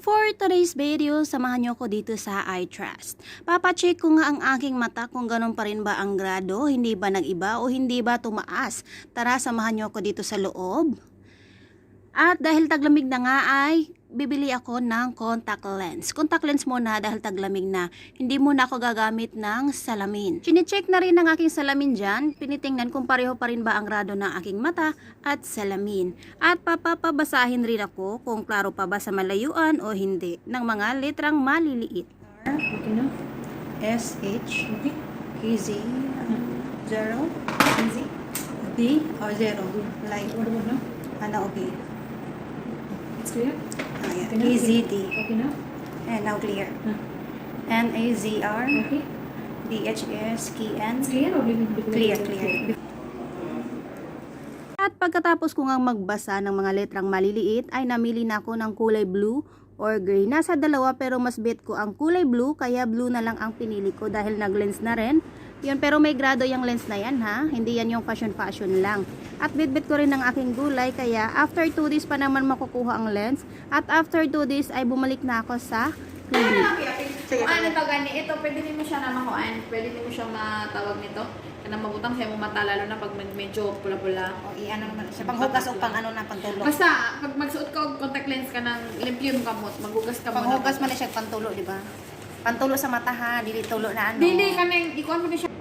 For today's video, samahan niyo ko dito sa iTrust. Papacheck ko nga ang aking mata kung ganun pa rin ba ang grado, hindi ba nag-iba o hindi ba tumaas. Tara, samahan niyo ko dito sa loob. At dahil taglamig na nga ay bibili ako ng contact lens. Contact lens muna dahil taglamig na. Hindi muna ako gagamit ng salamin. Chine-check na rin ang aking salamin dyan. Pinitingnan kung pareho pa rin ba ang grado ng aking mata at salamin. At papapabasahin rin ako kung klaro pa ba sa malayuan o hindi ng mga letrang maliliit. Okay na? S, H, Okay. KZ, 0, Easy. D, o 0. Like, ano, okay. It's clear? Ayan, Okay na? KZD. Okay na? And now clear. Huh. N-A-Z-R, Okay. D-H-S, K-N. Clear or Clear, clear. At pagkatapos ko ngang magbasa ng mga letrang maliliit, ay namili na ako ng kulay blue or gray. Nasa dalawa pero mas bet ko ang kulay blue, kaya blue na lang ang pinili ko dahil nag-lens na rin. Yun, pero may grado yung lens na yan ha, hindi yan yung fashion-fashion lang. At bit-bit ko rin ng aking gulay, kaya after 2 days pa naman makukuha ang lens. At after 2 days ay bumalik na ako sa clinic. Kung ano to gani, ito pwede din mo siya na makuan, pwede din mo siya matawag nito. Kana mabutang sa mo mata lalo na pag med- medyo pula-pula. O, i-ano naman siya, panghugas o pang ano na pantulog. Basta pag magsuot ka og contact lens ka ng limpyon kamot, maghugas ka muna. Panghugas man na siya pantulo, di ba? Pantulo sa mata ha, dili tulo na ano. Dili ka nang ikuan mo siya.